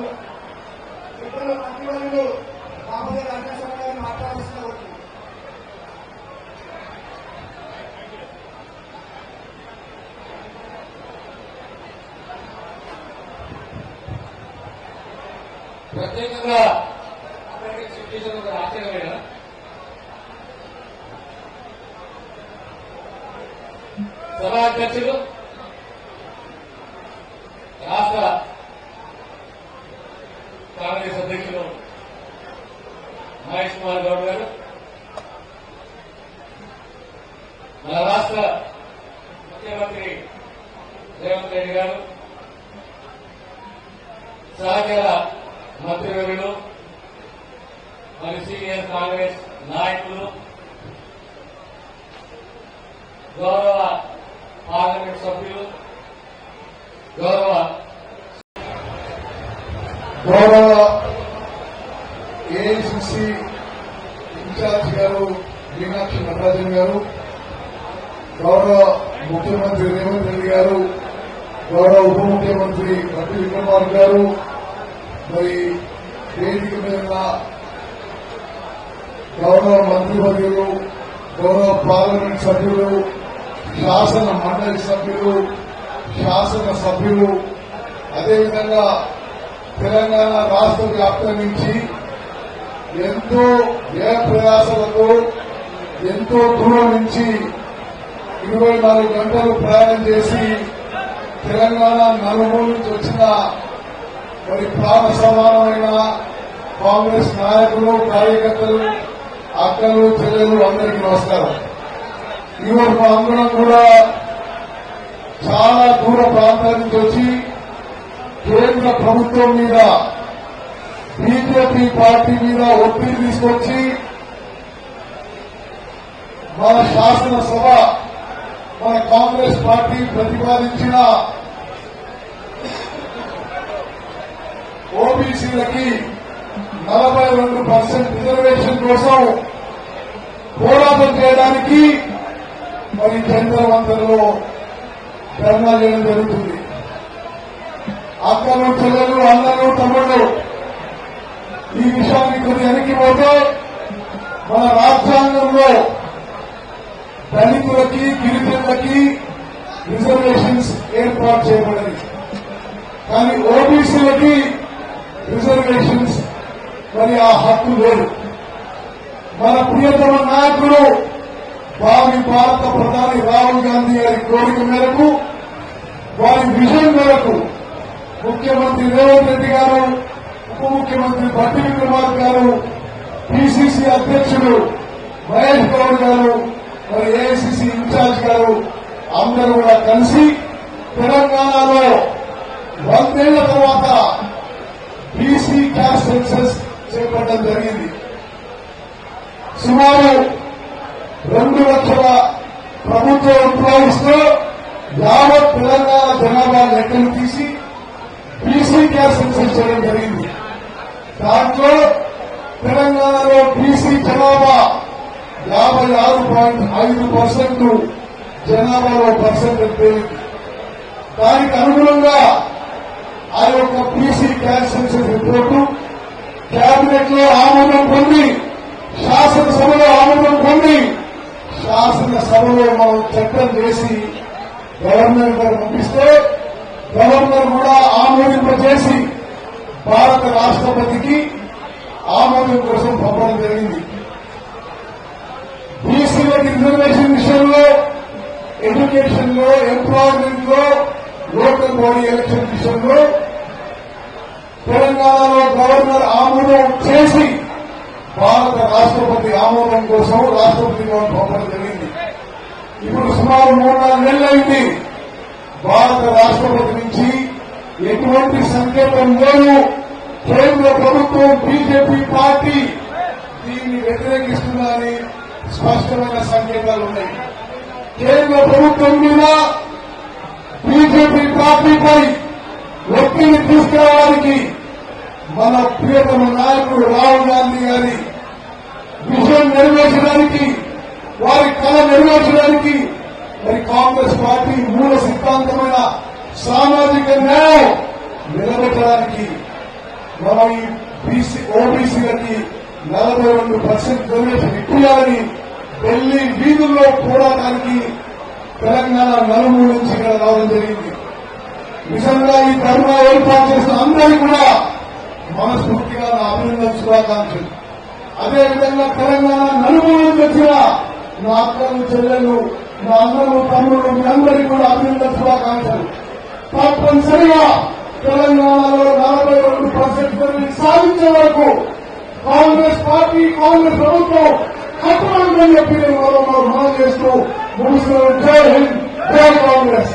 కావాలి ఎప్పుడో సభాధ్యక్షులు రాష్ట్ర కాంగ్రెస్ అధ్యక్షులు మహేష్ కుమార్ గౌడ్ గారు. మన రాష్ట్ర ముఖ్యమంత్రి రేవంత్ రెడ్డి గారు సహచర మంత్రివర్యులు మరి సీనియర్ కాంగ్రెస్ నాయకులు గౌరవ పార్లమెంట్ సభ్యులు గౌరవ గౌరవ ఏఐసిసి ఇన్ఛార్జ్ గారు మీనాక్షి నటరాజన్ గారు గౌరవ ముఖ్యమంత్రి రేవంత్ రెడ్డి గారు గౌరవ ఉప ముఖ్యమంత్రి భట్టి విక్రమార్ గారు మరి వేదిక మీద గౌరవ మంత్రివర్యులు గౌరవ పార్లమెంట్ సభ్యులు శాసన మండలి సభ్యులు శాసన సభ్యులు అదేవిధంగా తెలంగాణ రాష్ట్ర వ్యాప్తం నుంచి ఎంతో వ్యయ ప్రయాసలతో ఎంతో దూరం నుంచి ఇరవై నాలుగు గంటలు ప్రయాణం చేసి తెలంగాణ నలుమూల నుంచి వచ్చిన మరి ప్రాణ సమానమైన కాంగ్రెస్ నాయకులు కార్యకర్తలు అక్కలు చెల్లెలు అందరికీ నమస్కారం. ఈరోజు మా అందరం కూడా చాలా దూర ప్రాంతాల నుంచి వచ్చి కేంద్ర ప్రభుత్వం మీద బీజేపీ పార్టీ మీద ఒత్తిడి తీసుకొచ్చి మన శాసనసభ మన కాంగ్రెస్ పార్టీ ప్రతిపాదించిన ఓబీసీలకి నలభై రెండు పర్సెంట్ రిజర్వేషన్ కోసం పోరాటం చేయడానికి మరి జంతరవంతలో ధర్నా చేయడం జరుగుతుంది. అక్కలు చెల్లెలు అన్నలు తమ్ముళ్ళు ఈ విషయాన్ని కొన్ని వెనక్కిపోతే మన రాజ్యాంగంలో దళితులకి గిరిజనులకి రిజర్వేషన్స్ ఏర్పాటు చేయబడింది కానీ ఓబీసీలకి రిజర్వేషన్స్ మరి ఆ హక్కు లేదు. మన ప్రియతమ నాయకుడు భావి భారత ప్రధాని రాహుల్ గాంధీ గారి కోరిక మేరకు వారి విజయం మేరకు ముఖ్యమంత్రి రేవంత్ రెడ్డి గారు ఉప ముఖ్యమంత్రి బట్టి విక్రమార్ గారు పిసిసి అధ్యక్షుడు మహేష్ గౌడ్ గారు మరి ఏఐసిసి ఇన్ఛార్జ్ గారు అందరూ కూడా కలిసి తెలంగాణలో వందేళ్ళ తర్వాత బీసీ క్యాస్ట్ సెన్సెస్ చేపట్టడం జరిగింది. సుమారు రెండు లక్షల ప్రభుత్వ ఎంప్లాయీస్తో యావత్ తెలంగాణ జనాభా లెక్కలు తీసి బీసీ క్యాస్ట్ సెన్సెస్ చేయడం జరిగింది. దాంట్లో తెలంగాణలో బీసీ జనాభా యాభై ఆరు పాయింట్ ఐదు పర్సెంట్ జనాభాలో పర్సెంట్ పెరిగింది. దానికి అనుగుణంగా ఆ యొక్క బీసీ క్యాస్ట్ సెన్సెస్ రిపోర్టు కేబినెట్లో ఆమోదం పొంది శాసనసభలో ఆమోదం పొంది శాసనసభలో మనం చట్టం చేసి గవర్నమెంట్ గారు పంపిస్తే గవర్నర్ కూడా ఆమోదింపజేసి భారత రాష్ట్రపతికి ఆమోదం కోసం పంపడం జరిగింది. బీసీల రిజర్వేషన్ విషయంలో ఎడ్యుకేషన్లో ఎంప్లాయ్మెంట్లో లోకల్ బాడీ ఎలక్షన్ విషయంలో తెలంగాణలో గవర్నర్ ఆమోదం చేసి భారత రాష్ట్రపతి ఆమోదం కోసం రాష్ట్రపతి భవన్ పంపడం జరిగింది. ఇప్పుడు సుమారు మూడు నాలుగు నెలలైంది. భారత రాష్ట్రపతి నుంచి ఎటువంటి సంకేతం లేదు కేంద్ర ప్రభుత్వం బీజేపీ పార్టీ దీన్ని వ్యతిరేకిస్తుందని స్పష్టమైన సంకేతాలు ఉన్నాయి. కేంద్ర ప్రభుత్వం మీద బీజేపీ పార్టీపై ఒత్తిడి తీసుకురావడానికి మన ప్రియతమ నాయకుడు రాహుల్ గాంధీ గారి విజయం నెరవేర్చడానికి వారి కళ నెరవేర్చడానికి మరి కాంగ్రెస్ పార్టీ మూల సిద్ధాంతమైన సామాజిక న్యాయం నిలబెట్టడానికి మనం ఈ బీసీ ఓబీసీలకి నలభై రెండు పర్సెంట్ రిజర్వేషన్ ఇప్పించాలని ఢిల్లీ వీధుల్లో పోరాటానికి తెలంగాణ నలుమూల నుంచి ఇక్కడ రావడం జరిగింది. నిజంగా ఈ ధర్మ ఏర్పాటు చేసిన అందరికీ కూడా మనస్ఫూర్తిగా అభినందన శుభాకాంక్షలు. అదేవిధంగా తెలంగాణ నలుమూల నుంచి వచ్చిన నా అక్కలు చెల్లెళ్ళు అందరూ తమ్ముడు మీ అందరికీ కూడా అభినందన శుభాకాంక్షలు తప్పనిసరిగా తెలంగాణలో నలభై రెండు పర్సెంట్ సాధించే వరకు కాంగ్రెస్ పార్టీ కాంగ్రెస్ ప్రభుత్వం కట్టుబడి చెప్పి నేను మరో మనం చేస్తూ ముగిసిన జై హింద్ జై కాంగ్రెస్